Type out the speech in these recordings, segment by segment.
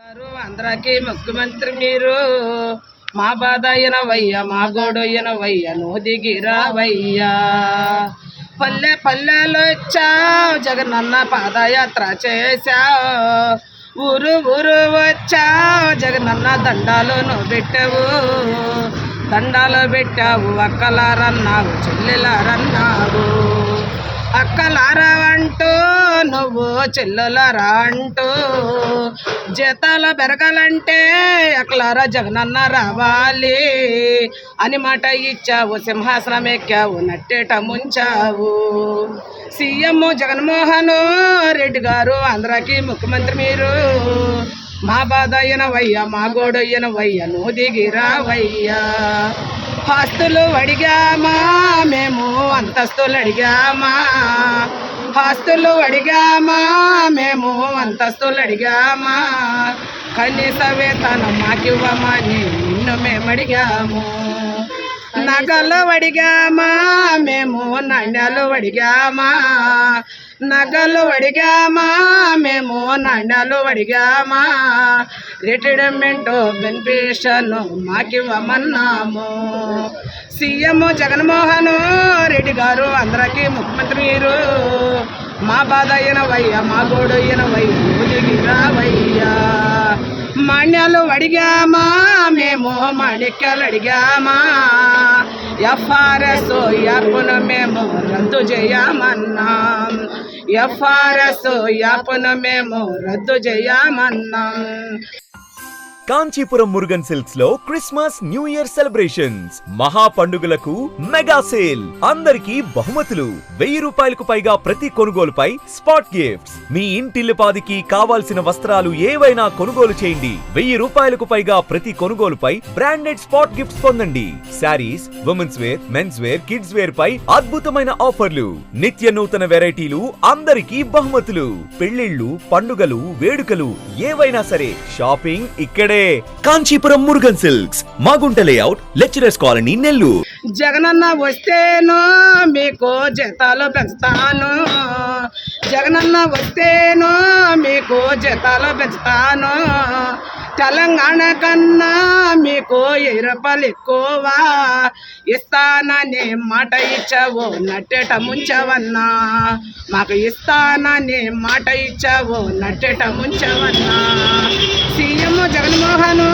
గారు అందరికి ముఖ్యమంత్రి మీరు. మా బాధ ఎనవయ్య మా గోడు ఎనవయ్య నువ్వు దిగిరావయ్యా పల్లె పల్లెలు వచ్చావు జగనన్న పాదయాత్ర చేశావు. ఊరు ఊరు వచ్చావు జగనన్న దండాలు పెట్టావు. దండాలు పెట్టావు అక్కలారన్నావు చెల్లెలారన్నావు. అక్కలారా అంటూ నువ్వు చెల్లెలరా అంటూ జీతాలు పెరగాలంటే అక్కలారా జగనన్న రావాలి అని మాట ఇచ్చావు సింహాసనం ఎక్కావు నట్టేట ముంచావు. సీఎం జగన్మోహన్ రెడ్డి గారు ఆంధ్రాకి ముఖ్యమంత్రి మీరు. మా బాధ అయినవయ్యా మా గోడయ్యన అయినవయ్యా నువ్వు దిగిరావయ్యా. ఆస్తులు అడిగామా? మేము అంతస్తులు అడిగామా? ఆస్తులు అడిగామా? మేము అంతస్తులు అడిగామా? కనీస వేతనం మాకివ్వమని నిన్ను మేము అడిగాము నగలు అడిగామా మేము నండలు అడిగామా నగలు అడిగామా మేము నండలు అడిగామా రిటైర్మెంట్ బెనిఫిషన్ మాకివ్వమన్నాము. సీఎం జగన్మోహన్ రెడ్డి గారు అందరికీ ముఖ్యమంత్రి మీరు. మా బాధ అయినవయ్యా మా గోడు అయినవయ్యా నువ్వు మణ్యాలు అడిగామా మేము మాణిక్యాలు అడిగామా. ఎఫ్ఆర్ఎస్ యాప్ను మేము రద్దు చేయమన్నాం. ఎఫ్ఆర్ఎస్ యాప్ను మేము రద్దు చేయమన్నాం. కాంచీపురం మురుగన్ సిల్క్స్లో క్రిస్మస్ న్యూ ఇయర్ సెలబ్రేషన్స్. మహా పండుగలకు మెగా సేల్. అందరికీ బహుమతులు. వెయ్యి రూపాయలకు పైగా ప్రతి కొనుగోలుపై స్పాట్ గిఫ్ట్స్. మీ ఇంటిల్లిపాదికి కావాల్సిన వస్త్రాలు ఏవైనా కొనుగోలు చేయండి. వెయ్యి రూపాయలకు పైగా ప్రతి కొనుగోలుపై బ్రాండెడ్ స్పాట్ గిఫ్ట్స్ పొందండి. Saris women's wear men's wear kids wear పై అద్భుతమైన ఆఫర్లు. నిత్య నూతన వెరైటీలు అందరికీ బహుమతులు. పెళ్ళిళ్ళు పండుగలు వేడుకలు ఏవైనా సరే. షాపింగ్ ఇక్కడే. Kanchipuram Murugan silks Magunta layout lecturers colony Nellore. Jagananna వస్తేను మీకు జీతాలు పెంచుతాను. జగనన్న వస్తేను మీకు జీతాలు పెంచుతాను. తెలంగాణ కన్నా మీకు వెయ్యి రూపాయలు ఎక్కువ. ఇస్తానని మాట ఇచ్చావు నట్టేట ముంచవన్నా. మాకు ఇస్తానని మాట ఇచ్చావు నట్టేట ముంచవన్నా. జగన్మోహన్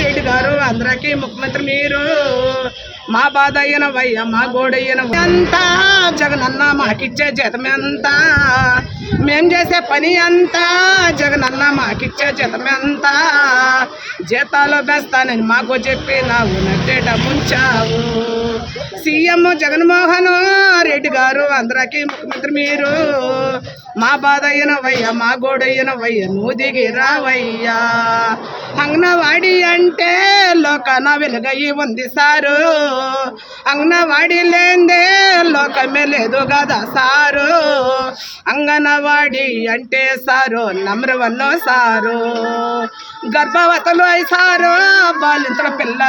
రెడ్డి గారు అందరికీ ముఖ్యమంత్రి మీరు. మా బాధ అయినవయ్య మా గోడయ్యన ఎంత జగనన్న మాకిచ్చే జీతం ఎంత మేం చేసే పని ఎంత? జగనన్న మాకిచ్చే జీతం ఎంత జీతాలు బెస్తానని మాకు చెప్పి నావు నట్టేట ముంచావు సీఎం జగన్మోహన్ గారు అందరికీ ముఖ్యమంత్రి మీరు. మా బాధ అయినవయ్య మా గోడయ్యనవయ్య నువ్వు దిగి రావయ్యా. అంగనవాడి అంటే లోకన వెలుగయి ఉంది సారు. అంగనవాడి లేందే లోకమే లేదు కదా సారు. అంగనవాడి అంటే సారు నమ్రవన్నో సారు. గర్భవతలు అయి సారు బాలింతల పిల్లలు